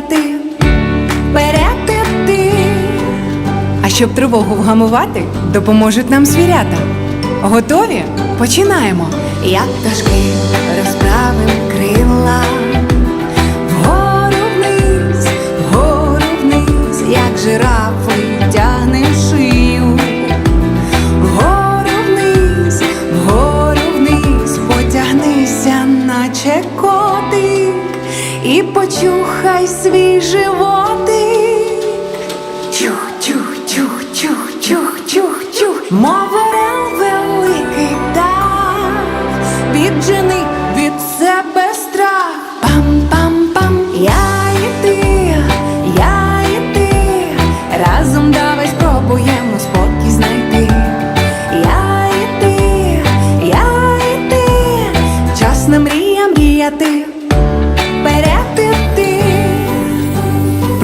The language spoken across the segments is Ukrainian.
ти, вперед. А щоб тривогу вгамувати, допоможуть нам звірята. Готові? Починаємо. Як пташки розправим крила. Вгору вниз, вгору вниз, як жира. І почухай свій животик. Чух, чух, чух, чух, чух, чух, чух, мов орел великий птах, віджени від себе страх. Пам-пам-пам, я і ти, я і ти, разом давай спробуємо спокій знайти. Я і ти, я і ти, час на мрія мріяти,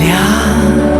亮